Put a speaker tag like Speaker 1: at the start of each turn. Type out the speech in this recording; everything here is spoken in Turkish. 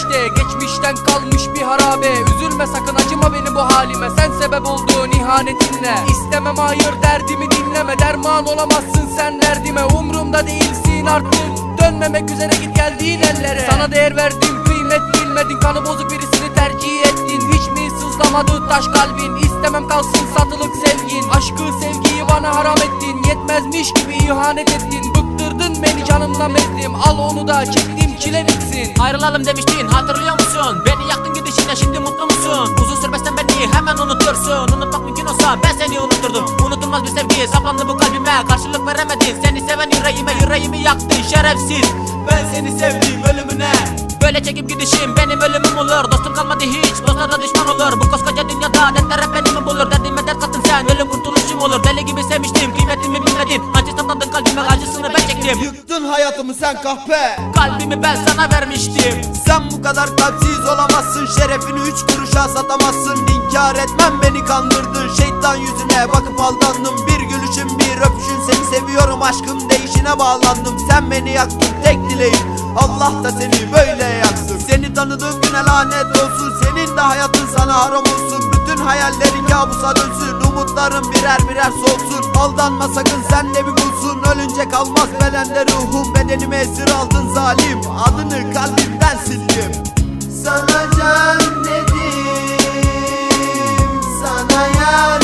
Speaker 1: işte Geçmişten kalmış bir harabe. Üzülme sakın acıma benim bu halime. Sen sebep olduğun ihanetinle. İstemem hayır derdimi dinleme. Derman olamazsın sen derdime. Umrumda değilsin artık. Dönmemek üzere git geldiğin ellere. Sana değer verdim kıymet bilmedin. Kanı bozuk birisini tercih ettin. Hiç mi sızlamadı taş kalbin? İstemem kalsın satılık sevgin. Aşkı sevgiyi bana haram ettin. Yetmezmiş gibi ihanet ettin. Bıktırdın canımla bezdim Al onu da çektiğim çile bitsin.
Speaker 2: Ayrılalım demiştin hatırlıyor musun? Beni yaktın gidişine şimdi mutlu musun? Uzun sürmezsen beni hemen unutursun. Unutmak mümkün olsa ben seni unuturdum Unutulmaz bir sevgi saplandı bu kalbime Karşılık veremedin. Seni seven yüreğime Yüreğimi yaktın şerefsiz. Ben seni sevdim ölümüne. Böyle çekip gidişim benim ölümüm olur. Dostum kalmadı hiç dostlara düşman olur. Bu koskoca dünyada dertler hep beni bulur? Derdime dert kattın sen ölüm kurtuluşum olur. Deli gibi sevmiştim kıymetimi bilmedin çektim
Speaker 3: Yıktın hayatımı sen kahpe.
Speaker 2: Kalbimi ben sana vermiştim.
Speaker 3: Sen bu kadar kalpsiz olamazsın. Şerefini üç kuruşa satamazsın. İnkar etmem beni kandırdın. Şeytan yüzüne bakıp aldandım. Bir gülüşün bir öpüşün seni seviyorum Aşkım değişine bağlandım. Sen beni yaktın tek dileğim. Allah da seni böyle yaksın Seni tanıdığım güne lanet olsun. Senin de hayatın sana haram olsun. Bütün hayallerin kabusa dönsün umutlarım birer birer solsun Aldanma sakın senle bir bulsun. Ölünce kalmaz belende ruhum. Bedenime esir aldın zalim. Adını kalbimden sildim. Sana can dedim. Sana yar